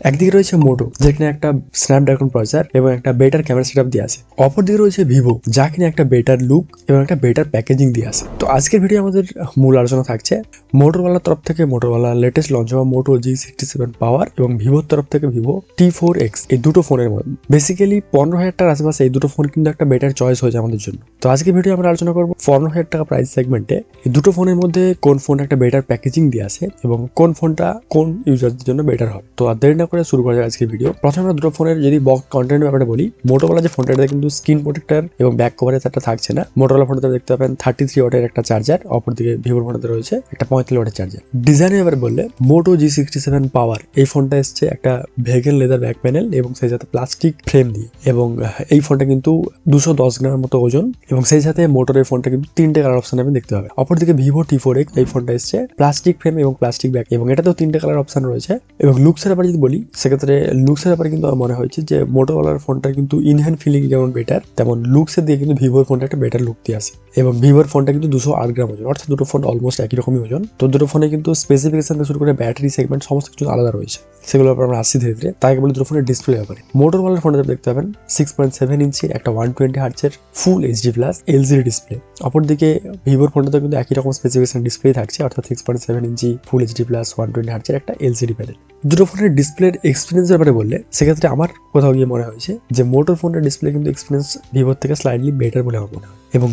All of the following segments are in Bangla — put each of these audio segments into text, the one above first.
একদিকে রয়েছে মোটো যেখানে একটা স্ন্যাপড্রাগন প্রসেসর এবং একটা বেটার ক্যামেরা সেটআপ দিয়ে আছে। অপরদিকে রয়েছে ভিভো যা কিনা একটা বেটার লুক এবং একটা বেটার প্যাকেজিং দিয়ে আছে। তো আজকের ভিডিও আমাদের মূল আলোচনা থাকছে মোটরওয়ালার তরফ থেকে মোটরওয়ালা লেটেস্ট লঞ্চ হওয়া মোটো জি সিক্সটি সেভেন পাওয়ার এবং ভিভোর তরফ থেকে ভিভো টি ফোর এক্স এই দুটো ফোনের মধ্যে। বেসিক্যালি পনেরো হাজার টাকার আশেপাশে এই দুটো ফোন কিন্তু একটা বেটার চয়েস হয়েছে আমাদের জন্য। তো আজকে ভিডিও আমরা আলোচনা করব পনেরো হাজার টাকা প্রাইস সেগমেন্টে এই দুটো ফোনের মধ্যে কোন ফোনটা একটা বেটার প্যাকেজিং দিয়ে আছে এবং কোন ফোনটা কোন ইউজারদের জন্য বেটার হবে। তো আর দেরি না করে শুরু করা যাক আজকে ভিডিও প্রথমে দুটো ফোনের যদি বক্স কন্টেন্ট ব্যাপারে বলি মোটোওয়ালা যে ফোনটা কিন্তু স্ক্রিন প্রোটেক্টর এবং ব্যাক কভারেজ একটা থাকছে না। মোটোওয়ালা ফোনটাতে দেখতে পাবেন থার্টি থ্রি ওয়াটের একটা চার্জার অপরদিকে ভিভোর ফোনটাতে রয়েছে, একটা পঁয়তাল্লিশ ওয়াটের চার্জার ডিজাইনের ব্যাপারে বললে মোটো জি সিক্সটি সেভেন পাওয়ার এই ফোনটা এসছে একটা ভেগেল লেদার ব্যাক প্যানেল এবং সেই সাথে প্লাস্টিক ফ্রেম দিয়ে। এবং এই ফোনটা কিন্তু দুশো দশ গ্রামের মতো ওজন এবং সেই সাথে মোটর এই ফোনটা কিন্তু তিনটে কালার অপশন আপনি দেখতে পাবেন। অপরদিকে ভিভো টি ফোর এই ফোনটা এসছে প্লাস্টিক ফ্রেম এবং প্লাস্টিক ব্যাক এবং এটাতেও তিনটে কালার অপশন রয়েছে। এবং লুকসের ব্যাপারে যদি বলি সেক্ষেত্রে লুকসের ব্যাপারে কিন্তু আমার মনে হয়েছে যে মোটোওয়ালার ফোনটা কিন্তু ইনহ্যান্ড ফিলিং যেমন বেটার তেমন লুকসের দিয়ে কিন্তু ভিভোর ফোনটা একটা বেটার লুক দিয়ে আসে। এবং ভিভোর ফোনটা কিন্তু দুশো আট গ্রাম ওজন, অর্থাৎ দুটো ফোন অলমোস্ট একই রকমই ওজন। তো দুটো ফোনে কিন্তু স্পেসিফিকেশন থেকে শুরু করে ব্যাটারি সেগমেন্ট সমস্ত কিছু আলাদা রয়েছে। সেগুলো ব্যাপারে আমরা আসছি ধীরে ধীরে। তাই বলি দুটো ফোনের ডিসপ্লে ব্যাপারে। মোটরওয়ালার ফোনটা দেখতে পাবেন সিক্স পয়েন্ট সেভেন ইঞ্চি একটা one twenty হার্চের full HD plus LCD display অপরদিকে ভিভোর ফোনটাতে কিন্তু একই রকম স্পেসিফিকেশন ডিসপ্লে থাকছে, অর্থাৎ six point seven inch full HD plus one twenty হার্চের একটা এলসিডি প্যানেল দুটো ফোনের ডিসপ্লের এক্সপিরিয়েন্সের ব্যাপারে বললে সেক্ষেত্রে আমার কোথাও গিয়ে মনে হয়েছে যে মোটর ফোনের ডিসপ্লে কিন্তু এক্সপিরিয়েন্স ভিভোর থেকে স্লাইডলি বেটার বলে আমার মনে হয়। এবং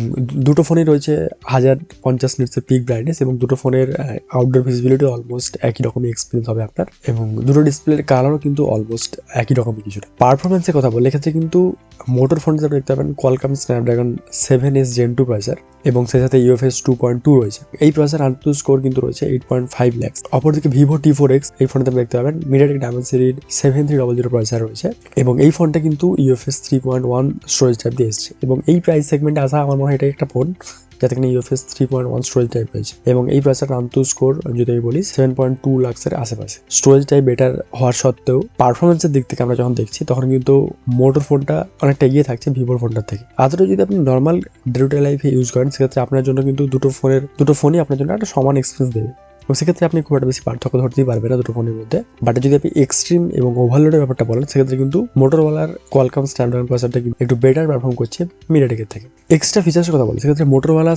দুটো ফোনই রয়েছে হাজার পঞ্চাশ নিটসের পিক ব্রাইটনেস এবং দুটো ফোনের আউটডোর ভিজিবিলিটি অলমোস্ট একই রকমই এক্সপিরিয়েন্স হবে আপনার। এবং দুটো ডিসপ্লের কালারও কিন্তু অলমোস্ট একই রকমই কিছুটা। পারফরমেন্সের কথা বলে এক্ষেত্রে কিন্তু মোটর ফোনটা আপনি দেখতে পাবেন Qualcomm Snapdragon seven S gen two processor এবং সেই সাথে ইউএফএস টু পয়েন্ট টু রয়েছে। এই প্রসেসর আন্তু স্কোর কিন্তু রয়েছে এইট পয়েন্ট ফাইভ ল্যাক্স অপরদিকে ভিভো টি ফোর এক্স এই ফোনটা আপনি দেখতে পাবেন MediaTek Dimensity seven three double zero processor রয়েছে। এবং এই ফোনটা কিন্তু UFS three point one storage type দিয়ে এসেছে। এবং এই প্রাইস সেগমেন্টে আসা আমার মনে হয় এটা একটা ফোন যাতে কিনা UFS three point one storage type রয়েছে। এবং এই প্রসেসর আন্তু স্কোর যদি আমি বলি সেভেন পয়েন্ট টু লাক্সের আশেপাশে। স্টোরেজ টাইপ বেটার হওয়ার সত্ত্বেও পারফরমেন্সের দিক থেকে আমরা যখন দেখছি, তখন কিন্তু মোটর ফোনটা অনেকটা এগিয়ে থাকছে ভিভোর ফোনটার থেকে। আদৌ যদি আপনি নর্মাল ডে টু ডে লাইফে ইউজ করেন, সেক্ষেত্রে আপনার জন্য কিন্তু দুটো ফোনের দুটো ফোনই আপনার জন্য একটা সমান এক্সপিরিয়েন্স দেবে। এবং সেক্ষেত্রে আপনি খুব একটা বেশি পার্থক্য ধরতেই পারবেন না দুটো ফোনের মধ্যে। বাট যদি আপনি এক্সট্রিম এবং ওভারলোডের ব্যাপারটা বলেন, সেক্ষেত্রে কিন্তু মোটরওয়ালার কোয়ালকাম স্ট্যান্ডার্ড প্রসেসরটা কিন্তু একটু বেটার পারফর্ম করছে মিডিয়াটেকের থেকে। এক্সট্রা ফিচার্সের কথা বলি, সেক্ষেত্রে মোটরওয়ালা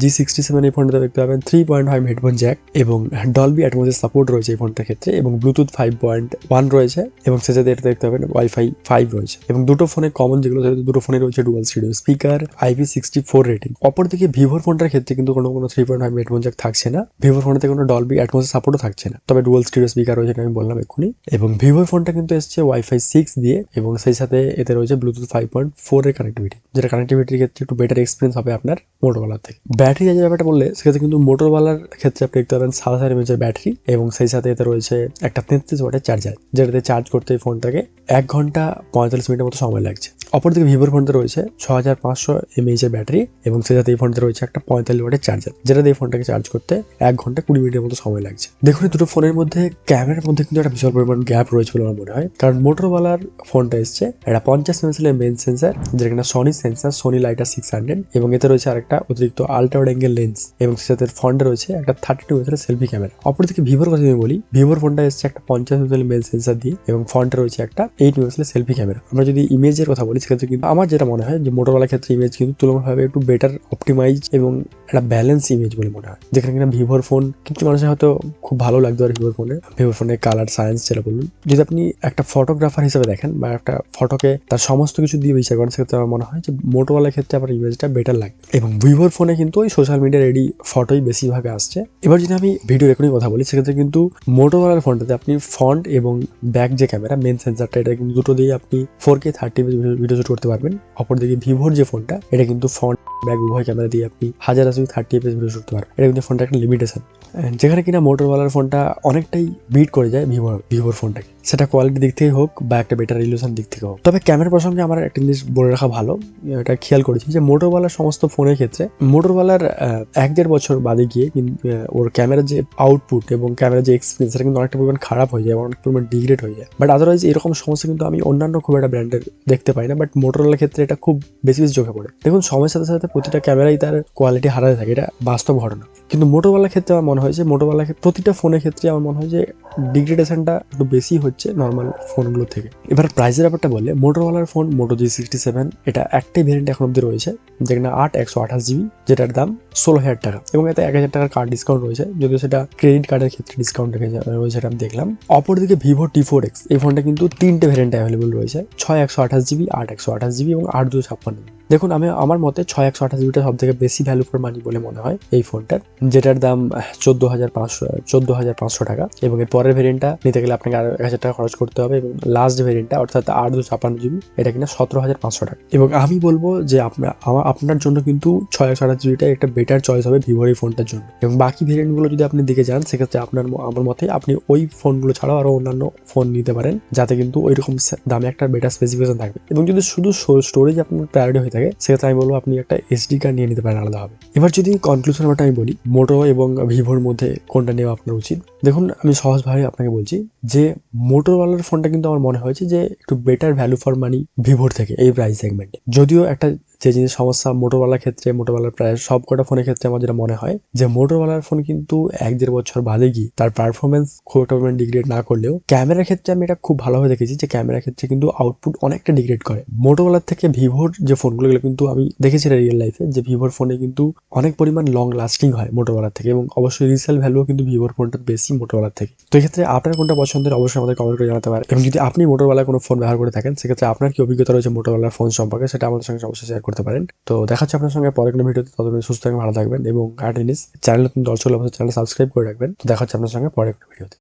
জি সিক্সটি সেভেন এই ফোনটাতে দেখতে পাবেন three point five headphone jack এবং ডলবি অ্যাটমোসের সাপোর্ট রয়েছে এই ফোনটার ক্ষেত্রে এবং ব্লুটুথ ফাইভ পয়েন্ট ওয়ান রয়েছে এবং সে সাথে এটা দেখতে পাবেন ওয়াইফাই ফাইভ রয়েছে। এবং দুটো ফোনে কমন যেগুলো সেগুলো দুটো ফোনে রয়েছে dual studio speaker IP sixty four rating অপরদিকে ভিভোর ফোনটার ক্ষেত্রে কিন্তু কোনো কোনো three point five headphone jack থাকছে না। ভিভোর ফোনেতে কোনো ডলবি অ্যাটমোসের সাপোর্টও থাকছে না। তবে ডুয়াল স্টুডিও স্পিকার রয়েছে আমি বললাম এক্ষুনি। এবং ভিভোর ফোনটা কিন্তু এসছে ওয়াইফাই সিক্স দিয়ে এবং সেই সাথে এতে রয়েছে ব্লুটুথ ফাইভ পয়েন্ট ফোর এর কানেক্টিভিটি যেটা কানেক্টিভিটির ক্ষেত্রে একটু বেটার এক্সপিরিয়েন্স হবে আপনার মোটরওয়ালার থেকে। ব্যাটারি যে ব্যাপারটা বললে, সেক্ষেত্রে কিন্তু মোটরওয়ালার ক্ষেত্রে আপনি দেখতে পাবেন সাড়ে চার এমএচের ব্যাটারি এবং সেই সাথে এতে রয়েছে একটা তেত্রিশ ওয়াটের চার্জার যেটাতে চার্জ করতে এই ফোনটাকে এক ঘণ্টা পঁয়তাল্লিশ মিনিটের মতো সময় লাগছে। অপরদিকে ভিভোর ফোনটা রয়েছে ছ হাজার পাঁচশো এমএইচ এর ব্যাটারি এবং সেই সাথে এই ফোনটা রয়েছে একটা পঁয়তাল্লিশ ওয়াটের চার্জার যেটা দিয়ে এই ফোনটাকে চার্জ করতে এক ঘণ্টা কুড়ি মিনিটের মতো সময় লাগছে। দেখুন দুটো ফোনের মধ্যে ক্যামেরার মধ্যে কিন্তু একটা বিশাল পরিমাণ গ্যাপ রয়েছে বলে আমার মনে হয়। কারণ মোটরওয়ালার ফোনটা এসছে একটা পঞ্চাশ মেগাপিক্সেলের মেন সেন্সার যেটা কিনা Sony sensor Sony LYT six hundred এবং এতে রয়েছে আরেকটা অতিরিক্ত আল্ট্রা অ্যাঙ্গেল লেন্স এবং সাথে ফ্রন্টে রয়েছে একটা থার্টি টু মেগাপিক্সেলের সেলফি ক্যামেরা অপরদিকে ভিভোর কথা যদি বলি ভিভোর ফোনটা এসছে একটা পঞ্চাশ মেগাপিক্সেলের মেন সেন্সার দিয়ে, এবং ফ্রন্টে রয়েছে একটা এইট মেগাপিক্সেলের সেলফি ক্যামেরা আমরা যদি ইমেজের কথা বলি, সেক্ষেত্রে কিন্তু আমার যেটা মনে হয় যে মোটরওয়ালার ক্ষেত্রে ইমেজ কিন্তু তুলনাভাবে একটু বেটার অপটিমাইজ এবং একটা ব্যালেন্স ইমেজ বলে মনে হয়। যেখানে কিনা ভিভোর ফোন কিছু মানুষের হয়তো খুব ভালো লাগতো আর ভিভোর ফোনে ভিভোর ফোনের কালার সায়েন্স যেটা বলুন যদি আপনি একটা ফটোগ্রাফার হিসেবে দেখেন বা একটা ফটোকে তার সমস্ত কিছু দিয়ে বিচার করেন, সেক্ষেত্রে আমার মনে হয় যে মোটোওয়ালার ক্ষেত্রে আমার ইমেজটা বেটার লাগে। এবং ভিভোর ফোনে কিন্তু ওই সোশ্যাল মিডিয়া রেডি ফটোই বেশিরভাগে আসছে। এবার যদি আমি ভিডিও রেকর্ডিং কথা বলি, সেক্ষেত্রে কিন্তু মোটোওয়ালার ফোনটাতে আপনি ফ্রন্ট এবং ব্যাক যে ক্যামেরা মেন সেন্সারটা এটা কিন্তু দুটো দিয়ে আপনি four K thirty video shoot করতে পারবেন। অপরদিকে ভিভোর যে ফোনটা এটা কিন্তু ফ্রন্ট ব্যাক উভয় ক্যামেরা দিয়ে আপনি হাজার আশি থার্টি এফএস ভিডিও শুট পারবেন। এটা কিন্তু ফোনটা একটা লিমিটেশন যেখানে কিনা মোটরওয়ালার ফোনটা অনেকটাই বিট করে যায় ভিভো ভিভোর ফোনটাকে সেটা কোয়ালিটির দিক থেকে হোক বা একটা বেটার রিলেশন দিক থেকে হোক। তবে ক্যামেরা প্রসঙ্গে আমার একটা জিনিস বলে রাখা ভালো। এটা খেয়াল করেছি যে মোটরওয়ালার সমস্ত ফোনের ক্ষেত্রে মোটরওয়ালার এক দেড় বছর বাদে গিয়ে কিন্তু ওর ক্যামেরার যে আউটপুট এবং ক্যামেরার যে এক্সপিরিয়েন্স সেটা কিন্তু অনেকটা পরিমাণ খারাপ হয়ে যায় অনেক পরিমাণ ডিগ্রেড হয়ে যায়। বাট আদারওয়াইজ এরকম সমস্যা কিন্তু আমি অন্যান্য খুব একটা ব্র্যান্ডের দেখতে পাই না। বাট মোটরওয়ালার ক্ষেত্রে এটা খুব বেশি বেশি চোখে পড়ে। দেখুন, সময়ের সাথে সাথে প্রতিটা ক্যামেরাই তার কোয়ালিটি হারাতে থাকে। এটা বাস্তব ঘটনা। কিন্তু মোটোওয়ালার ক্ষেত্রে আমার মনে হয় যে মোটোওয়ালা প্রতিটা ফোনের ক্ষেত্রে আমার মনে হয় যে ডিগ্রেডেশনটা একটু বেশি হচ্ছে নর্মাল ফোনগুলো থেকে। এবার প্রাইসের ব্যাপারটা বললে মোটোওয়ালার phone Moto G sixty seven এটা একটাই ভেরিয়েন্ট এখন অব্দি রয়েছে যেখানে আট, একশো আঠাশ জিবি যেটার দাম ষোলো হাজার টাকা এবং এতে এক হাজার টাকার কার্ড ডিসকাউন্ট রয়েছে, যদিও সেটা ক্রেডিট কার্ডের ক্ষেত্রে ডিসকাউন্ট রয়েছে সেটা আমি দেখলাম। অপরদিকে ভিভো টি ফোর এক্স এই ফোনটা কিন্তু তিনটে ভেরিয়েন্ট অ্যাভেলেবল রয়েছে, ছয়, একশো আঠাশ জিবি আট, একশো আঠাশ জিবি এবং আট, দুশো ছাপ্পান্ন। দেখুন, আমি, আমার মতে ছয়, একশো আঠাশ জিবিটা সব থেকে বেশি ভ্যালু ফর মানি বলে মনে হয় এই ফোনটার। যেটার দাম চোদ্দ হাজার পাঁচশো, চোদ্দ হাজার পাঁচশো টাকা। এবং এর পরের ভেরিয়েন্টটা নিতে গেলে আপনাকে আরও এক হাজার টাকা খরচ করতে হবে। এবং লাস্ট ভেরিয়েন্টটা অর্থাৎ আট দুশো ছাপ্পান্ন জিবি, এটা কিনা সতেরো হাজার পাঁচশো টাকা। এবং আমি বলব যে আপনার আপনার জন্য কিন্তু ছয় একশো আঠাশ জিবিটা একটা বেটার চয়েস হবে ভিভোর এই ফোনটার জন্য। এবং বাকি ভেরিয়েন্টগুলো যদি আপনি দিকে যান, সেক্ষেত্রে আপনার আমার মতে আপনি ওই ফোনগুলো ছাড়াও আরও অন্যান্য ফোন নিতে পারেন, যাতে কিন্তু ওই রকম দামে একটা বেটার স্পেসিফিকেশন থাকবে। এবং যদি শুধু স্টোরেজ আপনার প্রায়োরিটি হয়ে থাকে, সেক্ষেত্রে আমি বলব আপনি একটা এসডি কার্ড নিয়ে নিতে পারেন আলাদাভাবে। এবার যদি কনক্লুশন আমি বলি মোটো এবং ভিভোর মধ্যে কোনটা নেওয়া আপনার উচিত? দেখুন, আমি সহজভাবে আপনাকে বলছি যে মোটোওয়ালার ফোনটা কিন্তু আমার মনে হয়েছে যে, একটু বেটার ভ্যালু ফর মানি ভিভোর থেকে, এই প্রাইস সেগমেন্টে যদিও একটা যে জিনিস সমস্যা মোটোওয়ালার ক্ষেত্রে মোটোওয়ালার প্রায় সব কটা ফোনের ক্ষেত্রে আমার যেটা মনে হয়, যে মোটোওয়ালার ফোন কিন্তু এক দেড় বছর বাদে গিয়ে তার পারফরমেন্স খুব একটা ডিগ্রেড না করলেও ক্যামেরার ক্ষেত্রে আমি এটা খুব ভালোভাবে দেখেছি যে ক্যামেরার ক্ষেত্রে কিন্তু আউটপুট অনেকটা ডিগ্রেড করে। মোটোওয়ালার থেকে ভিভোর যে ফোনগুলো কিন্তু আমি দেখেছি এটা রিয়েল লাইফে যে ভিভোর ফোনে কিন্তু অনেক পরিমাণ লং লাস্টিং হয় মোটোওয়ালার থেকে এবং অবশ্যই রিসেল ভ্যালুও কিন্তু ভিভোর ফোনটা বেশি মোটোওয়ালার থেকে। তো এক্ষেত্রে আপনার কোনটা পছন্দের অবশ্যই আমাদের কমেন্ট করে জানাতে পারেন। এবং যদি আপনি মোটোওয়ালা কোনো ফোন ব্যবহার করে থাকেন, সেক্ষেত্রে আপনার কি অভিজ্ঞতা রয়েছে মোটোওয়ালার ফোন সম্পর্কে, সেটা আমাদের সঙ্গে অবশ্যই শেয়ার করতে পারেন। তো দেখাচ্ছি আপনার সঙ্গে পরে কোনো ভিডিওতে। ততদিন সুস্থ থাকবেন, ভালো থাকবেন এবং আর চ্যানেল নতুন দর্শক অবশ্যই চ্যানেল সাবস্ক্রাইব করে রাখবেন। তো দেখাচ্ছি আপনার সঙ্গে পরে কোনো ভিডিওতে।